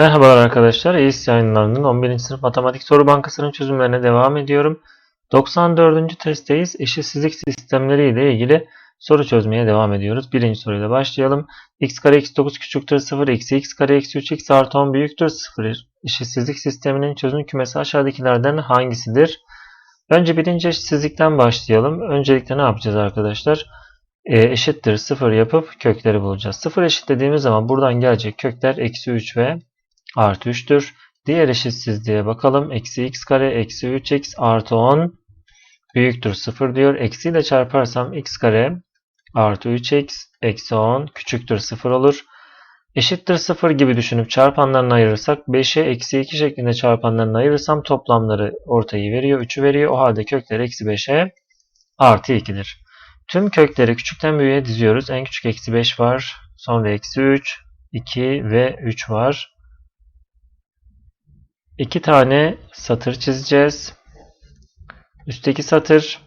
Merhabalar arkadaşlar. EİS yayınlarının 11. sınıf matematik soru bankasının çözümlerine devam ediyorum. 94. testteyiz. Eşitsizlik sistemleri ile ilgili soru çözmeye devam ediyoruz. Birinci soruyla başlayalım. x kare eksi 9 küçüktür 0, eksi x kare eksi 3x artı 10 büyüktür 0. Eşitsizlik sisteminin çözüm kümesi aşağıdakilerden hangisidir? Önce birinci eşitsizlikten başlayalım. Öncelikle ne yapacağız arkadaşlar? E, eşittir 0 yapıp kökleri bulacağız. 0 eşit dediğimiz zaman buradan gelecek kökler eksi 3 ve artı 3'tür. Diğer eşitsizliğe bakalım. Eksi x kare eksi 3x artı 10 büyüktür 0 diyor. Eksiyle çarparsam x kare artı 3x eksi 10 küçüktür 0 olur. Eşittir 0 gibi düşünüp çarpanlarını ayırırsak 5'e eksi 2 şeklinde çarpanlarını ayırırsam toplamları ortayı veriyor. 3'ü veriyor. O halde kökler eksi 5'e artı 2'dir. Tüm kökleri küçükten büyüğe diziyoruz. En küçük eksi 5 var. Sonra eksi 3, 2 ve 3 var. İki tane satır çizeceğiz. Üstteki satır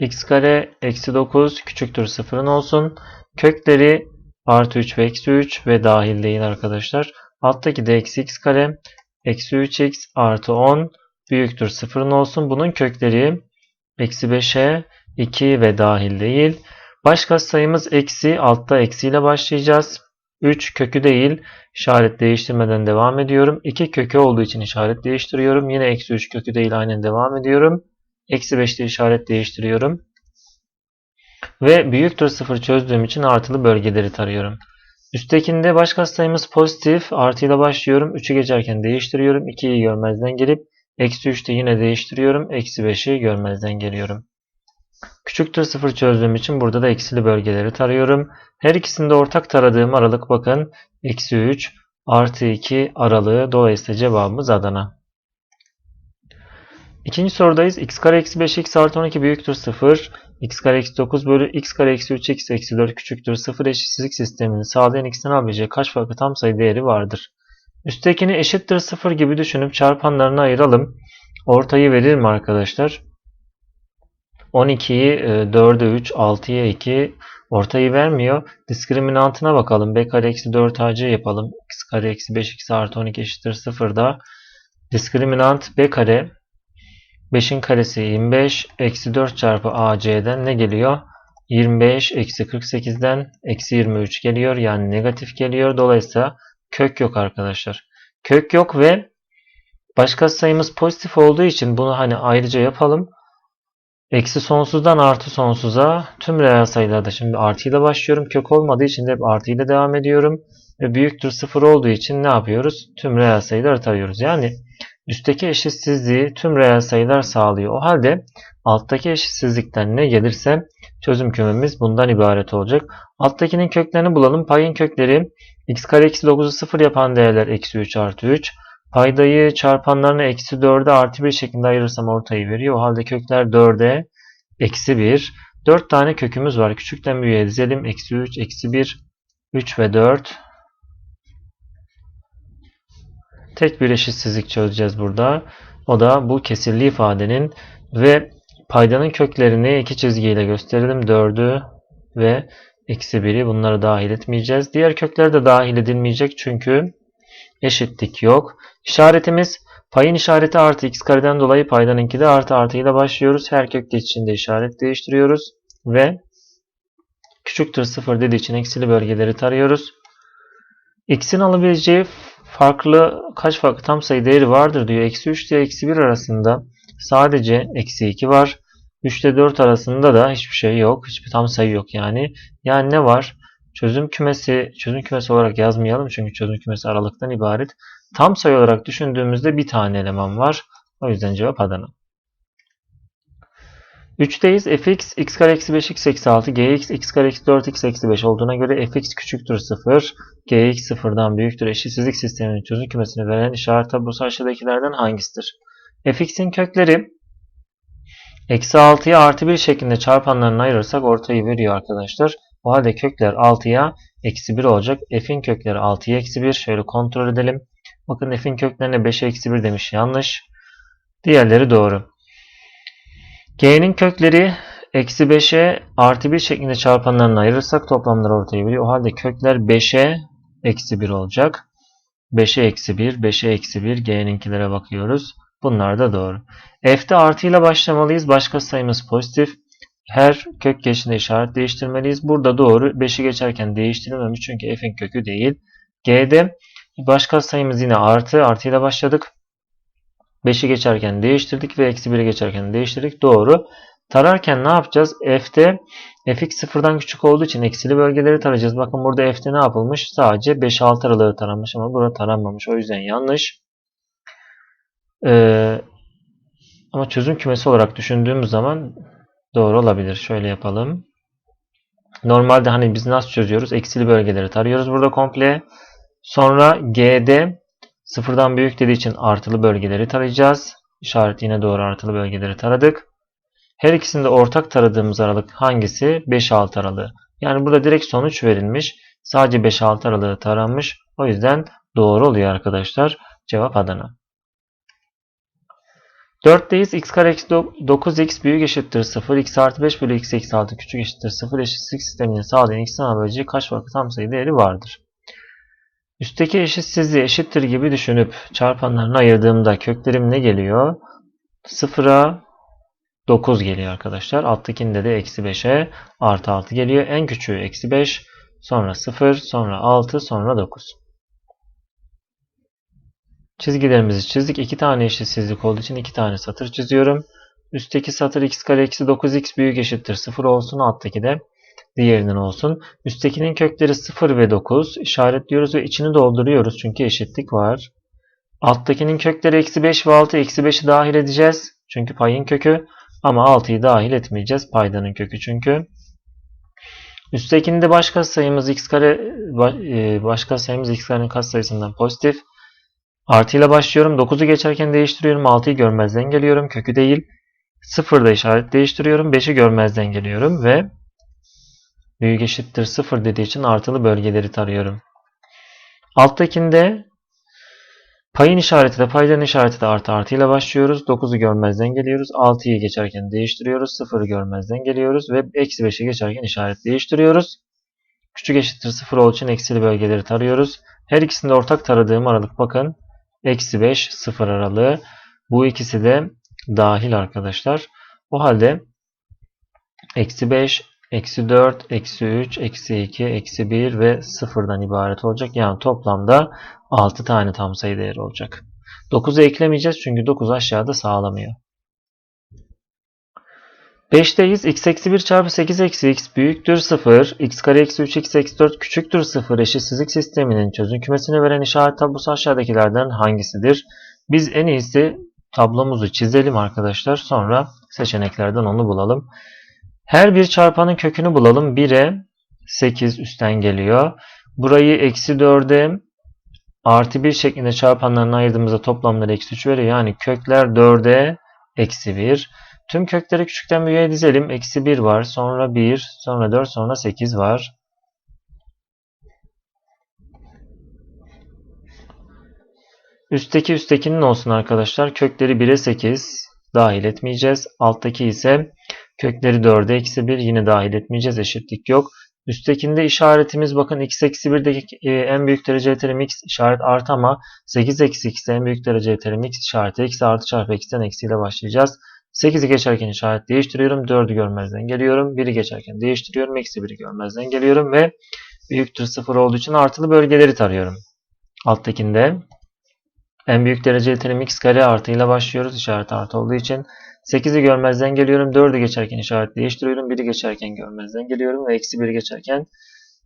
x kare eksi 9 küçüktür sıfırın olsun. Kökleri artı 3 ve eksi 3 ve dahil değil arkadaşlar. Alttaki de eksi x kare eksi 3x artı 10 büyüktür sıfırın olsun. Bunun kökleri eksi 5'e 2 ve dahil değil. Başka sayımız eksi. Altta eksiyle başlayacağız. 3 kökü değil. İşaret değiştirmeden devam ediyorum. 2 kökü olduğu için işaret değiştiriyorum. Yine eksi 3 kökü değil. Aynen devam ediyorum. Eksi 5'te işaret değiştiriyorum. Ve büyüktür 0 çözdüğüm için artılı bölgeleri tarıyorum. Üsttekinde başka sayımız pozitif. Artıyla başlıyorum. 3'ü geçerken değiştiriyorum. 2'yi görmezden gelip eksi 3'te yine değiştiriyorum. Eksi 5'i görmezden geliyorum. Küçüktür 0 çözdüğüm için burada da eksili bölgeleri tarıyorum. Her ikisinde ortak taradığım aralık bakın eksi 3 artı 2 aralığı dolayısıyla cevabımız Adana. İkinci sorudayız. x kare eksi 5x artı 12 büyüktür 0. x kare eksi 9 bölü x kare eksi 3x eksi 4 küçüktür 0 eşitsizlik sistemini sağlayan x'ten alabileceği kaç farklı tam sayı değeri vardır? Üsttekini eşittir 0 gibi düşünüp çarpanlarını ayıralım. Ortayı verir mi arkadaşlar? 12'yi 4'e 3, 6'ya 2 ortayı vermiyor. Diskriminantına bakalım. b kare eksi 4 ac yapalım. x kare eksi 5x artı 12 eşittir 0'da. Diskriminant b kare 5'in karesi 25 eksi 4 çarpı ac'den ne geliyor? 25 eksi 48'den eksi 23 geliyor. Yani negatif geliyor. Dolayısıyla kök yok arkadaşlar. Kök yok ve başka sayımız pozitif olduğu için bunu hani ayrıca yapalım. Eksi sonsuzdan artı sonsuza tüm reel sayılarda şimdi artı ile başlıyorum. Kök olmadığı için de hep artı ile devam ediyorum. Ve büyüktür sıfır olduğu için ne yapıyoruz? Tüm reel sayıları tarıyoruz. Yani üstteki eşitsizliği tüm reel sayılar sağlıyor. O halde alttaki eşitsizlikten ne gelirse çözüm kümemiz bundan ibaret olacak. Alttakinin köklerini bulalım. Payın kökleri x kare eksi 9'u 0 yapan değerler eksi 3 artı 3. Paydayı çarpanlarına eksi 4'e artı 1 şeklinde ayırırsam ortayı veriyor. O halde kökler 4'e eksi 1. 4 tane kökümüz var. Küçükten büyüğe dizelim. Eksi 3, eksi 1, 3 ve 4. Tek bir eşitsizlik çözeceğiz burada. O da bu kesirli ifadenin ve paydanın köklerini iki çizgiyle gösterelim. 4'ü ve eksi 1'i bunları dahil etmeyeceğiz. Diğer kökler de dahil edilmeyecek çünkü eşitlik yok. İşaretimiz payın işareti artı x kareden dolayı paydanınki de artı artı ile başlıyoruz. Her kök geçişinde işaret değiştiriyoruz. Ve küçüktür 0 dediği için eksili bölgeleri tarıyoruz. x'in alabileceği farklı kaç farklı tam sayı değeri vardır diyor. Eksi 3 ile eksi 1 arasında sadece eksi 2 var. 3 ile 4 arasında da hiçbir şey yok. Hiçbir tam sayı yok yani. Yani ne var? Çözüm kümesi, çözüm kümesi olarak yazmayalım çünkü çözüm kümesi aralıktan ibaret. Tam sayı olarak düşündüğümüzde bir tane eleman var. O yüzden cevap Adana. 3'teyiz. fx x kare eksi 5x eksi 6 gx x kare eksi 4x eksi 5 olduğuna göre fx küçüktür 0 gx sıfırdan büyüktür eşitsizlik sisteminin çözüm kümesini veren işaret tablosu aşağıdakilerden hangisidir? fx'in kökleri eksi 6'ya artı 1 şeklinde çarpanlarını ayırırsak ortayı veriyor arkadaşlar. O halde kökler 6'ya eksi 1 olacak. F'in kökleri 6'ya eksi 1. Şöyle kontrol edelim. Bakın F'in köklerine 5'e eksi 1 demiş. Yanlış. Diğerleri doğru. G'nin kökleri eksi 5'e artı 1 şeklinde çarpanlarını ayırırsak toplamları ortaya veriyor. O halde kökler 5'e eksi 1 olacak. 5'e eksi 1, 5'e eksi 1, G'ninkilere bakıyoruz. Bunlar da doğru. F'de artı ile başlamalıyız. Başka sayımız pozitif. Her kök geçişinde işaret değiştirmeliyiz. Burada doğru. 5'i geçerken değiştirilmemiş çünkü F'in kökü değil. G'de başka sayımız yine artı. Artı ile başladık. 5'i geçerken değiştirdik ve eksi 1'i geçerken değiştirdik. Doğru. Tararken ne yapacağız? F'de fx sıfırdan küçük olduğu için eksili bölgeleri tarayacağız. Bakın burada f'de ne yapılmış? Sadece 5-6 aralığı taranmış ama burada taranmamış. O yüzden yanlış. Ee, ama çözüm kümesi olarak düşündüğümüz zaman doğru olabilir. Şöyle yapalım. Normalde hani biz nasıl çözüyoruz? Eksili bölgeleri tarıyoruz burada komple. Sonra G'de sıfırdan büyük dediği için artılı bölgeleri tarayacağız. İşaret yine doğru artılı bölgeleri taradık. Her ikisinde ortak taradığımız aralık hangisi? 5-6 aralığı. Yani burada direkt sonuç verilmiş. Sadece 5-6 aralığı taranmış. O yüzden doğru oluyor arkadaşlar. Cevap Adana. 4'teyiz. x kare eksi 9x büyük eşittir 0. x artı 5 bölü x eksi 6 küçük eşittir 0. Eşitsizlik sisteminin sağlayan x'in böleceği kaç farklı tam sayı değeri vardır? Üstteki eşitsizliği eşittir gibi düşünüp çarpanlarını ayırdığımda köklerim ne geliyor? 0'a 9 geliyor arkadaşlar. Alttakinde de eksi 5'e artı 6 geliyor. En küçüğü eksi 5, sonra 0, sonra 6, sonra 9. Çizgilerimizi çizdik. 2 tane eşitsizlik olduğu için 2 tane satır çiziyorum. Üstteki satır x kare eksi 9x büyük eşittir 0 olsun. Alttaki de diğerinin olsun. Üsttekinin kökleri 0 ve 9 işaretliyoruz ve içini dolduruyoruz. Çünkü eşitlik var. Alttakinin kökleri eksi 5 ve 6. Eksi 5'i dahil edeceğiz. Çünkü payın kökü. Ama 6'yı dahil etmeyeceğiz. Paydanın kökü çünkü. Üsttekinde başka sayımız x kare e, başka sayımız x karenin katsayısından pozitif. Artı ile başlıyorum. 9'u geçerken değiştiriyorum. 6'yı görmezden geliyorum. Kökü değil. 0'da işaret değiştiriyorum. 5'i görmezden geliyorum ve büyük eşittir 0 dediği için artılı bölgeleri tarıyorum. Alttakinde Payın işareti de payların işareti de artı artı ile başlıyoruz. 9'u görmezden geliyoruz. 6'yı geçerken değiştiriyoruz. 0'ı görmezden geliyoruz. Ve eksi 5'i geçerken işaret değiştiriyoruz. Küçük eşittir 0 olduğu için eksili bölgeleri tarıyoruz. Her ikisinde ortak taradığım aralık bakın. Eksi 5 0 aralığı. Bu ikisi de dahil arkadaşlar. O halde eksi 5 eksi 4, eksi 3, eksi 2, eksi 1 ve 0'dan ibaret olacak. Yani toplamda 6 tane tam sayı değeri olacak. 9'u eklemeyeceğiz çünkü 9 aşağıda sağlamıyor. 5'teyiz. x eksi 1 çarpı 8 eksi x büyüktür 0. x kare eksi 3 x eksi 4 küçüktür 0. Eşitsizlik sisteminin çözüm kümesini veren işaret tablosu aşağıdakilerden hangisidir? Biz en iyisi tablomuzu çizelim arkadaşlar. Sonra seçeneklerden onu bulalım. Her bir çarpanın kökünü bulalım. 1'e 8 üstten geliyor. Burayı eksi 4'e artı 1 şeklinde çarpanlarını ayırdığımızda toplamları eksi 3 veriyor. Yani kökler 4'e eksi 1. Tüm kökleri küçükten büyüğe dizelim. Eksi 1 var. Sonra 1. Sonra 4. Sonra 8 var. Üstteki üsttekinin olsun arkadaşlar. Kökleri 1'e 8 dahil etmeyeceğiz. Alttaki ise Kökleri 4'e eksi 1 yine dahil etmeyeceğiz. Eşitlik yok. Üsttekinde işaretimiz bakın x eksi 1'deki e, en büyük derece terim x işaret artı ama 8 eksi x en büyük derece terim x işareti eksi artı çarpı x'ten eksiyle başlayacağız. 8'i geçerken işaret değiştiriyorum. 4'ü görmezden geliyorum. 1'i geçerken değiştiriyorum. Eksi 1'i görmezden geliyorum ve büyüktür 0 olduğu için artılı bölgeleri tarıyorum. Alttakinde en büyük dereceli terim x kare artıyla başlıyoruz. İşaret artı olduğu için 8'i görmezden geliyorum. 4'ü geçerken işaret değiştiriyorum. 1'i geçerken görmezden geliyorum. Ve eksi 1'i geçerken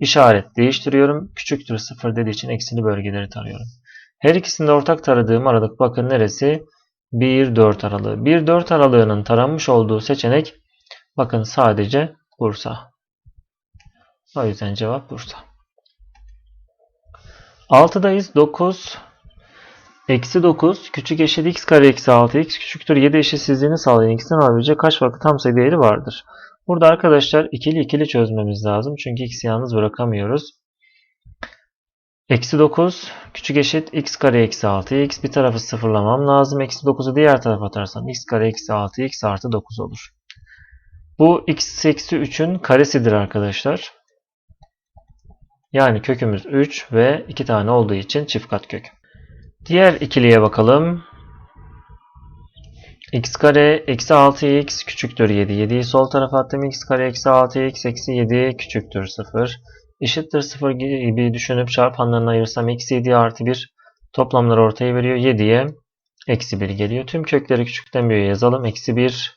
işaret değiştiriyorum. Küçüktür 0 dediği için eksili bölgeleri tarıyorum. Her ikisinde ortak taradığım aralık bakın neresi? 1-4 aralığı. 1-4 aralığının taranmış olduğu seçenek bakın sadece Bursa. O yüzden cevap Bursa. 6'dayız. 9 Eksi 9 küçük eşit x kare eksi 6x küçüktür 7 eşitsizliğini sağlayan x'in alabileceği kaç farklı tam sayı değeri vardır? Burada arkadaşlar ikili ikili çözmemiz lazım. Çünkü x'i yalnız bırakamıyoruz. Eksi 9 küçük eşit x kare eksi 6x. Bir tarafı sıfırlamam lazım. Eksi 9'u diğer tarafa atarsam x kare eksi 6x artı 9 olur. Bu x eksi 3'ün karesidir arkadaşlar. Yani kökümüz 3 ve 2 tane olduğu için çift kat kök. Diğer ikiliye bakalım. x kare eksi 6x küçüktür 7. 7'yi sol tarafa attım. x kare eksi 6x eksi 7 küçüktür 0. Eşittir 0 gibi düşünüp çarpanlarını ayırsam eksi 7 artı 1 toplamları ortaya veriyor. 7'ye eksi 1 geliyor. Tüm kökleri küçükten büyüğe yazalım. Eksi 1,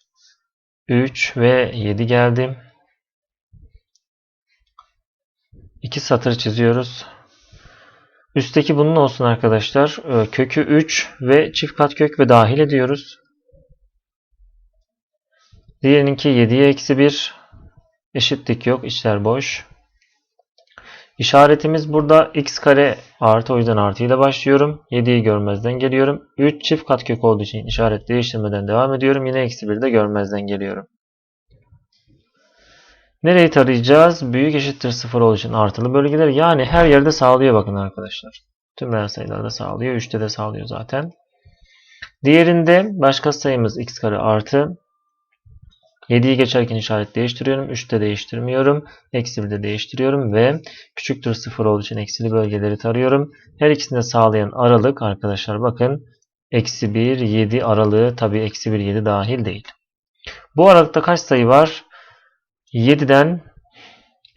3 ve 7 geldi. 2 satır çiziyoruz. Üstteki bunun olsun arkadaşlar. Ee, Kökü 3 ve çift kat kök ve dahil ediyoruz. Diğerininki 7'ye eksi 1. Eşitlik yok. içler boş. İşaretimiz burada x kare artı o yüzden artı ile başlıyorum. 7'yi görmezden geliyorum. 3 çift kat kök olduğu için işaret değiştirmeden devam ediyorum. Yine eksi 1 de görmezden geliyorum. Nereyi tarayacağız? Büyük eşittir 0 olduğu için artılı bölgeler. Yani her yerde sağlıyor bakın arkadaşlar. Tüm reel sayılarda sağlıyor. 3'te de sağlıyor zaten. Diğerinde başka sayımız x kare artı 7'yi geçerken işaret değiştiriyorum. 3'te değiştirmiyorum. Eksi 1'de değiştiriyorum ve küçüktür 0 olduğu için eksili bölgeleri tarıyorum. Her ikisini de sağlayan aralık arkadaşlar bakın eksi 1, 7 aralığı tabi eksi 1, 7 dahil değil. Bu aralıkta kaç sayı var? 7'den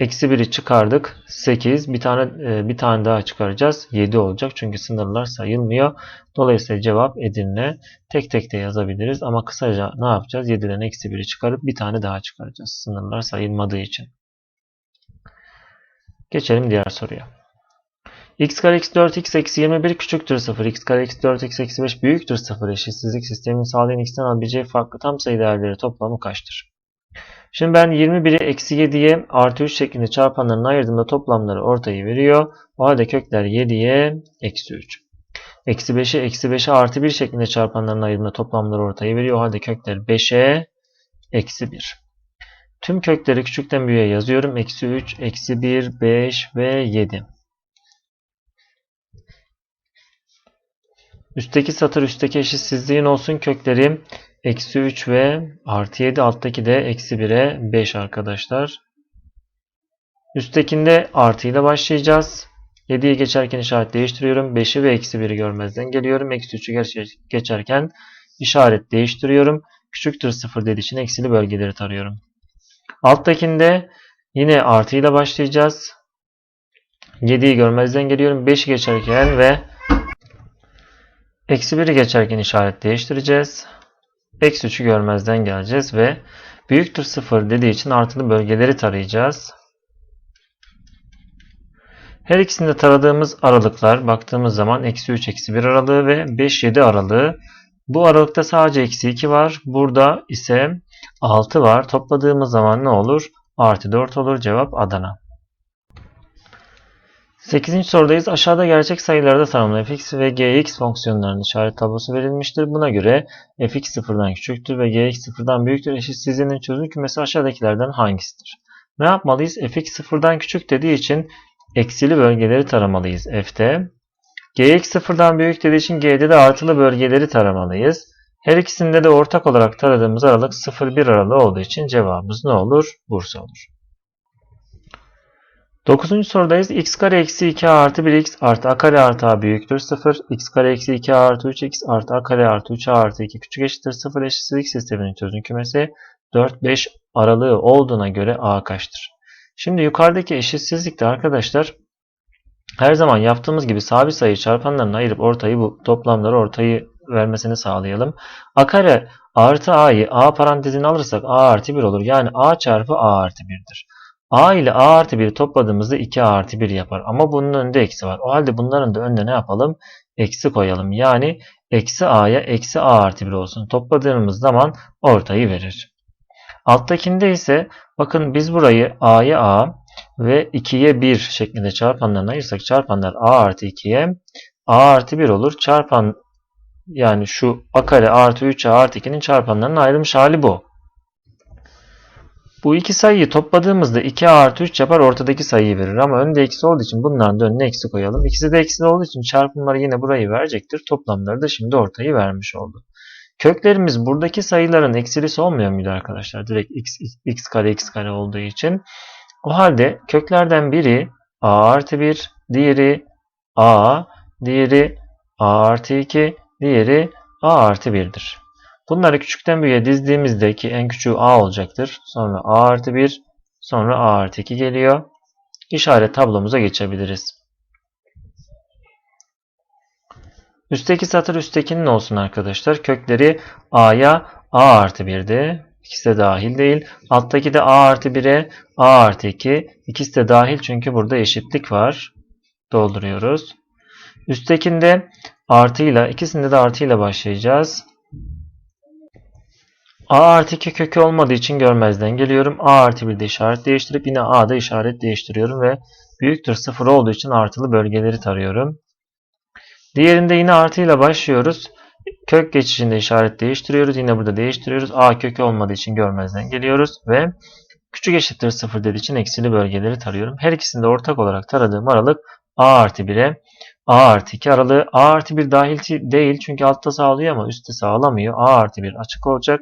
eksi 1'i çıkardık. 8. Bir tane e, bir tane daha çıkaracağız. 7 olacak. Çünkü sınırlar sayılmıyor. Dolayısıyla cevap Edirne. Tek tek de yazabiliriz. Ama kısaca ne yapacağız? 7'den eksi 1'i çıkarıp bir tane daha çıkaracağız. Sınırlar sayılmadığı için. Geçelim diğer soruya. x kare eksi 4x eksi 21 küçüktür 0. x kare eksi 4x eksi 5 büyüktür 0. Eşitsizlik sistemini sağlayan x'ten alabileceği farklı tam sayı değerleri toplamı kaçtır? Şimdi ben 21'i eksi 7'ye artı 3 şeklinde çarpanlarını ayırdığımda toplamları ortayı veriyor. O halde kökler 7'ye eksi 3. Eksi 5'i eksi 5'e artı 1 şeklinde çarpanlarını ayırdığımda toplamları ortayı veriyor. O halde kökler 5'e eksi 1. Tüm kökleri küçükten büyüğe yazıyorum. Eksi 3, eksi 1, 5 ve 7. Üstteki satır üstteki eşitsizliğin olsun kökleri Eksi 3 ve artı 7 alttaki de eksi 1'e 5 arkadaşlar. Üsttekinde artı ile başlayacağız. 7'yi geçerken işaret değiştiriyorum. 5'i ve eksi 1'i görmezden geliyorum. Eksi 3'ü geçerken işaret değiştiriyorum. Küçüktür 0 dediği için eksili bölgeleri tarıyorum. Alttakinde yine artı ile başlayacağız. 7'yi görmezden geliyorum. 5'i geçerken ve eksi 1'i geçerken işaret değiştireceğiz. Eksi 3'ü görmezden geleceğiz ve büyüktür 0 dediği için artılı bölgeleri tarayacağız. Her ikisinde taradığımız aralıklar baktığımız zaman eksi 3 eksi 1 aralığı ve 5 7 aralığı. Bu aralıkta sadece eksi 2 var. Burada ise 6 var. Topladığımız zaman ne olur? Artı 4 olur. Cevap Adana. 8. sorudayız. Aşağıda gerçek sayılarda tanımlı fx ve gx fonksiyonlarının işaret tablosu verilmiştir. Buna göre fx sıfırdan küçüktür ve gx sıfırdan büyüktür. Eşitsizliğinin çözüm kümesi aşağıdakilerden hangisidir? Ne yapmalıyız? fx sıfırdan küçük dediği için eksili bölgeleri taramalıyız f'te. gx sıfırdan büyük dediği için g'de de artılı bölgeleri taramalıyız. Her ikisinde de ortak olarak taradığımız aralık 0-1 aralığı olduğu için cevabımız ne olur? Bursa olur. 9. sorudayız. x kare eksi 2a artı 1x artı a kare artı a büyüktür 0. x kare eksi 2a artı 3x artı a kare artı 3a artı 2 küçük eşittir 0 eşitsizlik sisteminin çözüm kümesi 4-5 aralığı olduğuna göre a kaçtır? Şimdi yukarıdaki eşitsizlikte arkadaşlar her zaman yaptığımız gibi sabit sayı çarpanlarını ayırıp ortayı bu toplamları ortayı vermesini sağlayalım. a kare artı a'yı a parantezine alırsak a artı 1 olur. Yani a çarpı a artı 1'dir. A ile A artı 1'i topladığımızda 2A artı 1 yapar. Ama bunun önünde eksi var. O halde bunların da önüne ne yapalım? Eksi koyalım. Yani eksi A'ya eksi A artı 1 olsun. Topladığımız zaman ortayı verir. Alttakinde ise bakın biz burayı A'ya A ve 2'ye 1 şeklinde çarpanlarına ayırsak çarpanlar A artı 2'ye A artı 1 olur. Çarpan yani şu A kare artı 3A artı 2'nin çarpanlarının ayrılmış hali bu. Bu iki sayıyı topladığımızda 2 artı 3 yapar ortadaki sayıyı verir. Ama önde eksi olduğu için bunların da önüne eksi koyalım. İkisi de eksi olduğu için çarpımları yine burayı verecektir. Toplamları da şimdi ortayı vermiş oldu. Köklerimiz buradaki sayıların eksilisi olmuyor muydu arkadaşlar? Direkt x, x kare x kare olduğu için. O halde köklerden biri a artı 1, diğeri a, diğeri a artı 2, diğeri a artı 1'dir. Bunları küçükten büyüğe dizdiğimizde ki en küçüğü a olacaktır. Sonra a artı 1, sonra a artı 2 geliyor. İşaret tablomuza geçebiliriz. Üstteki satır üsttekinin olsun arkadaşlar. Kökleri a'ya a artı 1'de. İkisi de dahil değil. Alttaki de a artı 1'e a artı 2. İkisi de dahil çünkü burada eşitlik var. Dolduruyoruz. Üsttekinde artıyla, ikisinde de artıyla başlayacağız. A artı 2 kökü olmadığı için görmezden geliyorum. a artı 1'de işaret değiştirip yine a'da işaret değiştiriyorum ve büyüktür 0 olduğu için artılı bölgeleri tarıyorum. Diğerinde yine artıyla başlıyoruz. Kök geçişinde işaret değiştiriyoruz. Yine burada değiştiriyoruz. A kökü olmadığı için görmezden geliyoruz. Ve küçük eşittir 0 dediği için eksili bölgeleri tarıyorum. Her ikisinde ortak olarak taradığım aralık A artı 1'e A artı 2 aralığı. A artı 1 dahil değil çünkü altta sağlıyor ama üstte sağlamıyor. A artı 1 açık olacak.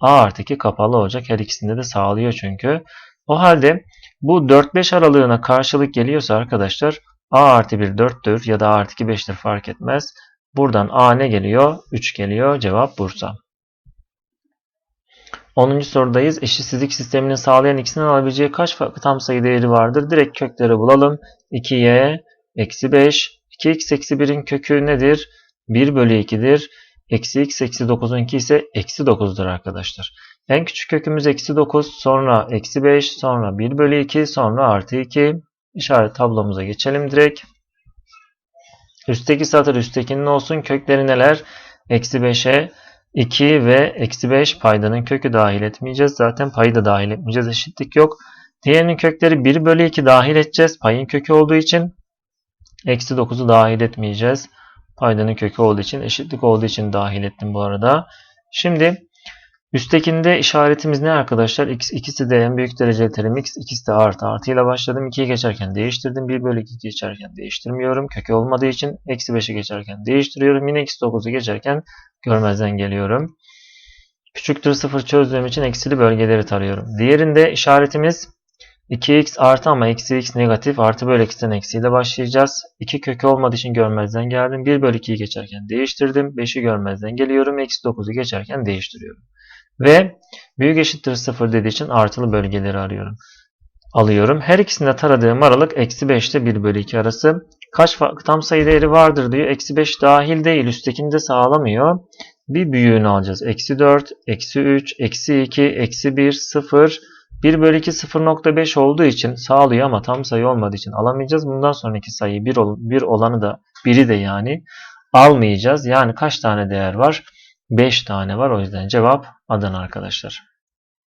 A artı 2 kapalı olacak. Her ikisinde de sağlıyor çünkü. O halde bu 4-5 aralığına karşılık geliyorsa arkadaşlar A artı 1 4'tür ya da A artı 2 5'tir fark etmez. Buradan A ne geliyor? 3 geliyor. Cevap Bursa. 10. sorudayız. Eşitsizlik sistemini sağlayan ikisinin alabileceği kaç tam sayı değeri vardır? Direkt kökleri bulalım. 2y eksi 5. 2x eksi 1'in kökü nedir? 1 bölü 2'dir. Eksi x eksi 9'unki ise eksi 9'dur arkadaşlar. En küçük kökümüz eksi 9. Sonra eksi 5. Sonra 1 bölü 2. Sonra artı 2. İşaret tablomuza geçelim direkt. Üstteki satır üsttekinin olsun. Kökleri neler? Eksi 5'e 2 ve eksi 5 paydanın kökü dahil etmeyeceğiz. Zaten payı da dahil etmeyeceğiz. Eşitlik yok. Diğerinin kökleri 1 bölü 2 dahil edeceğiz. Payın kökü olduğu için. Eksi 9'u dahil etmeyeceğiz. Paydanın kökü olduğu için. Eşitlik olduğu için dahil ettim bu arada. Şimdi Üsttekinde işaretimiz ne arkadaşlar? X, ikisi de en büyük dereceli terim x. ikisi de artı artı ile başladım. 2'yi geçerken değiştirdim. 1 bölü 2 geçerken değiştirmiyorum. Kökü olmadığı için eksi 5'i geçerken değiştiriyorum. Yine eksi 9'u geçerken görmezden geliyorum. Küçüktür 0 çözdüğüm için eksili bölgeleri tarıyorum. Diğerinde işaretimiz 2x artı ama eksi x negatif artı bölü x'ten eksiyle başlayacağız. 2 kökü olmadığı için görmezden geldim. 1 bölü 2'yi geçerken değiştirdim. 5'i görmezden geliyorum. Eksi 9'u geçerken değiştiriyorum. Ve büyük eşittir 0 dediği için artılı bölgeleri arıyorum. Alıyorum. Her ikisinde taradığım aralık eksi 5 ile 1 bölü 2 arası. Kaç tam sayı değeri vardır diyor. Eksi 5 dahil değil. Üsttekini de sağlamıyor. Bir büyüğünü alacağız. Eksi 4, eksi 3, eksi 2, eksi 1, 0. 1 bölü 2 0.5 olduğu için sağlıyor ama tam sayı olmadığı için alamayacağız. Bundan sonraki sayı 1, ol, 1 olanı da 1'i de yani almayacağız. Yani kaç tane değer var? 5 tane var. O yüzden cevap Adana arkadaşlar.